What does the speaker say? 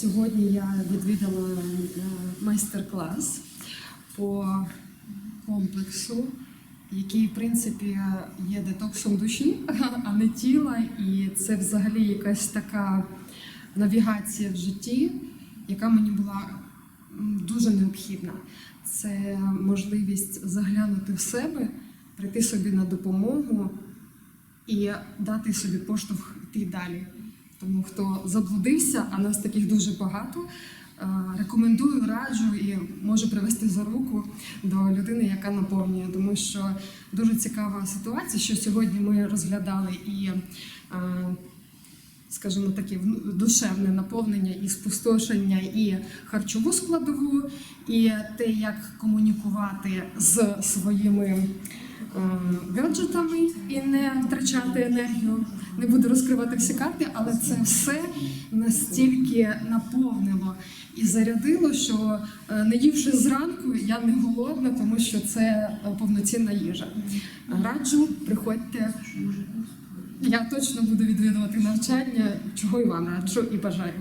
Сьогодні я відвідала е, майстер-клас по комплексу, який, в принципі, є детоксом душі, а не тіла. І це взагалі якась така навігація в житті, яка мені була дуже необхідна. Це можливість заглянути в себе, прийти собі на допомогу і дати собі поштовх йти далі. Тому хто заблудився, а нас таких дуже багато. е, Рекомендую, раджу і можу привести за руку до людини, яка наповнює, тому що дуже цікава ситуація, що сьогодні ми розглядали і, е, скажімо таке, душевне наповнення і спустошення, і харчову складову, і те, як комунікувати з своїми гаджетами і не втрачати енергію. Не буду розкривати всі карти, але це все настільки наповнило і зарядило, що е, не ївши зранку, я не голодна, тому що це е, повноцінна їжа. Раджу, приходьте. Я точно буду відвідувати навчання, чого і вам раджу і бажаю.